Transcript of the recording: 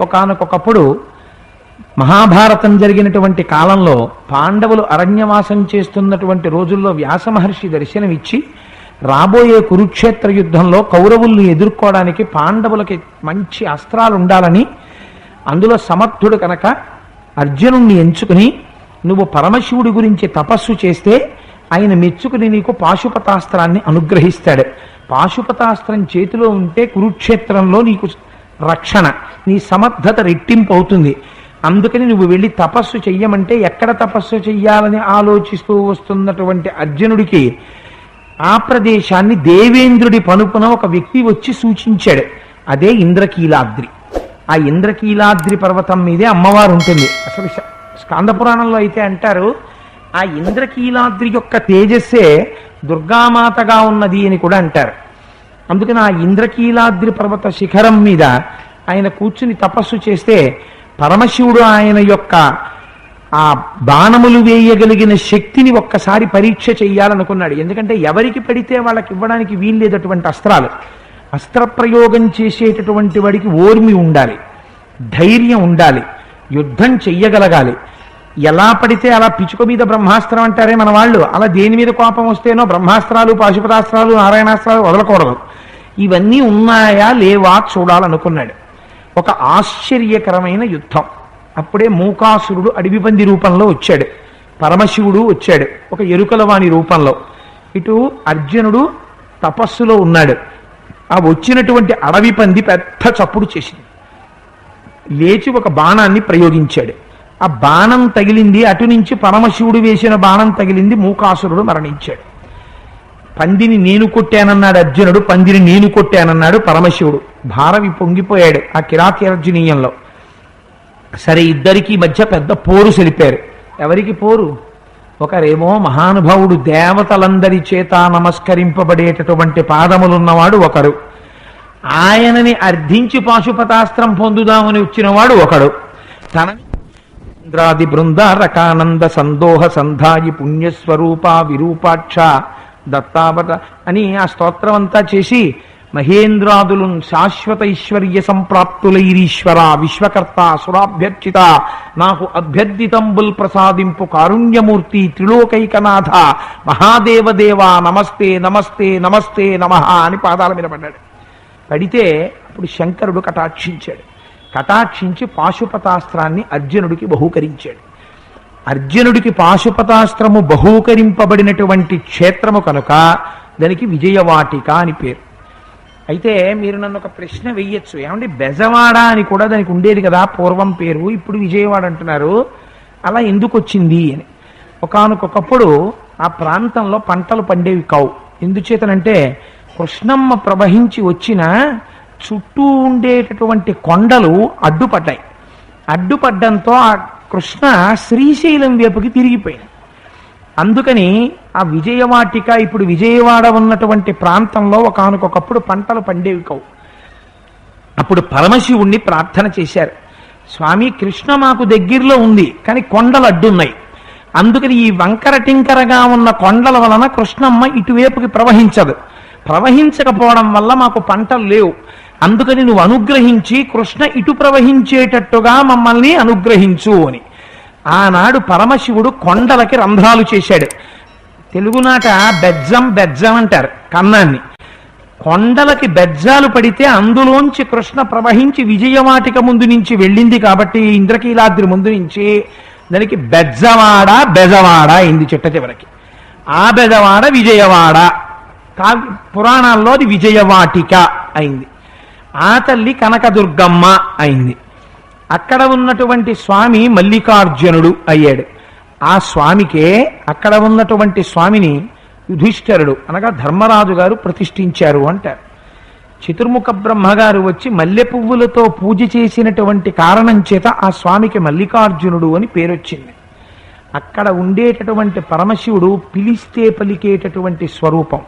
ఒకనకొకప్పుడు మహాభారతం జరిగినటువంటి కాలంలో పాండవులు అరణ్యవాసం చేస్తున్నటువంటి రోజుల్లో వ్యాస మహర్షి దర్శనమిచ్చి రాబోయే కురుక్షేత్ర యుద్ధంలో కౌరవుల్ని ఎదుర్కోవడానికి పాండవులకి మంచి అస్త్రాలు ఉండాలని అందులో సమర్థుడు కనుక అర్జునుణ్ణి ఎంచుకుని నువ్వు పరమశివుడి గురించి తపస్సు చేస్తే ఆయన మెచ్చుకుని నీకు పాశుపతాస్త్రాన్ని అనుగ్రహిస్తాడు. పాశుపతాస్త్రం చేతిలో ఉంటే కురుక్షేత్రంలో నీకు రక్షణ. నీ సమర్థత రెట్టింపు అవుతుంది. అందుకని నువ్వు వెళ్ళి తపస్సు చెయ్యమంటే ఎక్కడ తపస్సు చెయ్యాలని ఆలోచిస్తూ వస్తున్నటువంటి అర్జునుడికి ఆ ప్రదేశాన్ని దేవేంద్రుడి పనుపున ఒక వ్యక్తి వచ్చి సూచించాడు. అదే ఇంద్రకీలాద్రి. ఆ ఇంద్రకీలాద్రి పర్వతం మీదే అమ్మవారు ఉంటుంది అసలు శ- స్కాంద పురాణంలో అయితే అంటారు ఆ ఇంద్రకీలాద్రి యొక్క తేజస్సే దుర్గామాతగా ఉన్నది అని కూడా అంటారు. అందుకని ఆ ఇంద్రకీలాద్రి పర్వత శిఖరం మీద ఆయన కూర్చుని తపస్సు చేస్తే పరమశివుడు ఆయన యొక్క ఆ బాణములు వేయగలిగిన శక్తిని ఒక్కసారి పరీక్ష చేయాలనుకున్నాడు ఎందుకంటే ఎవరికి పడితే వాళ్ళకి ఇవ్వడానికి వీల్లేదటువంటి అస్త్రాలు. అస్త్ర ప్రయోగం చేసేటటువంటి వాడికి ఓర్మి ఉండాలి. ధైర్యం ఉండాలి. యుద్ధం చెయ్యగలగాలి. ఎలా పడితే అలా పిచుక మీద బ్రహ్మాస్త్రం అంటారే మన వాళ్ళు. అలా దేని మీద కోపం వస్తేనో బ్రహ్మాస్త్రాలు పాశుపతాస్త్రాలు నారాయణాస్త్రాలు వదలకూడదు. ఇవన్నీ ఉన్నాయా లేవా చూడాలనుకున్నాడు. ఒక ఆశ్చర్యకరమైన యుద్ధం. అప్పుడే మూకాసురుడు అడవి పంది రూపంలో వచ్చాడు. పరమశివుడు వచ్చాడు. ఒక ఎరుకలవాణి రూపంలో. ఇటు అర్జునుడు తపస్సులో ఉన్నాడు. ఆ వచ్చినటువంటి అడవి పంది పెద్ద చప్పుడు చేసింది. లేచి ఒక బాణాన్ని ప్రయోగించాడు. ఆ బాణం తగిలింది అటు నుంచి పరమశివుడు వేసిన బాణం తగిలింది మూకాసురుడు మరణించాడు. పందిని నేను కొట్టానన్నాడు అర్జునుడు పందిని నేను కొట్టానన్నాడు పరమశివుడు. భారవి పొంగిపోయాడు ఆ కిరాత్యర్జునీయంలో సరే ఇద్దరికి మధ్య పెద్ద పోరు సెలిపారు. ఎవరికి పోరు? ఒకరేమో మహానుభావుడు దేవతలందరి చేత నమస్కరింపబడేటటువంటి పాదములున్నవాడు ఒకరు. ఆయనని అర్థించి పాశుపతాస్త్రం పొందుదామని వచ్చినవాడు ఒకడు. తన ఇంద్రాది బృందారకానంద సందోహ సంధాయి పుణ్యస్వరూప విరూపాక్ష దత్తావత అని ఆ స్తోత్రం అంతా చేసి మహేంద్రాదులు శాశ్వత ఐశ్వర్య సంప్రాప్తులైరీశ్వర విశ్వకర్త సురాభ్యర్చిత నాకు అభ్యర్థితంబుల్ ప్రసాదింపు కారుణ్యమూర్తి త్రిలోకైకనాథ మహాదేవదేవ నమస్తే నమస్తే నమస్తే నమ అని పాదాల మీద పడ్డాడు. పడితే అప్పుడు శంకరుడు కటాక్షించాడు. కటాక్షించి పాశుపతాస్త్రాన్ని అర్జునుడికి బహూకరించాడు. అర్జునుడికి పాశుపతాస్త్రము బహూకరింపబడినటువంటి క్షేత్రము కనుక దానికి విజయవాటిక అని పేరు. అయితే మీరు నన్ను ఒక ప్రశ్న వెయ్యొచ్చు ఏమంటే బెజవాడ అని కూడా దానికి ఉండేది కదా పూర్వం పేరు ఇప్పుడు విజయవాడ అంటున్నారు. అలా ఎందుకు వచ్చింది అని. ఒకనకొకప్పుడు ఆ ప్రాంతంలో పంటలు పండేవి కావు. ఎందుచేతనంటే కృష్ణమ్మ ప్రవహించి వచ్చిన చుట్టూ ఉండేటటువంటి కొండలు అడ్డుపడ్డాయి. అడ్డుపడ్డంతో ఆ కృష్ణ శ్రీశైలం వైపుకి తిరిగిపోయింది. అందుకని ఆ విజయవాటిక ఇప్పుడు విజయవాడ ఉన్నటువంటి ప్రాంతంలో ఒకనకొకప్పుడు పంటలు పండేవి కావు. అప్పుడు పరమశివుణ్ణి ప్రార్థన చేశారు. స్వామి కృష్ణ మాకు దగ్గరలో ఉంది కానీ కొండలు అడ్డున్నాయి. అందుకని ఈ వంకర టింకరగా ఉన్న కొండల వలన కృష్ణమ్మ ఇటువైపుకి ప్రవహించదు. ప్రవహించకపోవడం వల్ల మాకు పంటలు లేవు. అందుకని నువ్వు అనుగ్రహించి కృష్ణ ఇటు ప్రవహించేటట్టుగా మమ్మల్ని అనుగ్రహించు అని. ఆనాడు పరమశివుడు కొండలకి రంధ్రాలు చేశాడు. తెలుగునాట బెజ్జం బెజ్జం అంటారు కన్నాన్ని. కొండలకి బెజ్జాలు పడితే అందులోంచి కృష్ణ ప్రవహించి విజయవాటిక ముందు నుంచి వెళ్ళింది కాబట్టి ఇంద్రకీలాద్రి ముందు నుంచి దానికి బెజ్జవాడ బెజవాడ అయింది చిట్ట చివరికి. ఆ బెజవాడ విజయవాడ. కా పురాణాల్లో అది విజయవాటిక అయింది. ఆ తల్లి కనకదుర్గమ్మ అయింది. అక్కడ ఉన్నటువంటి స్వామి మల్లికార్జునుడు అయ్యాడు. ఆ స్వామికే అక్కడ ఉన్నటువంటి స్వామిని యుధిష్ఠరుడు అనగా ధర్మరాజు గారు ప్రతిష్ఠించారు అంటారు. చతుర్ముఖ బ్రహ్మగారు వచ్చి మల్లె పువ్వులతో పూజ చేసినటువంటి కారణం చేత ఆ స్వామికి మల్లికార్జునుడు అని పేరొచ్చింది. అక్కడ ఉండేటటువంటి పరమశివుడు పిలిస్తే పలికేటటువంటి స్వరూపం.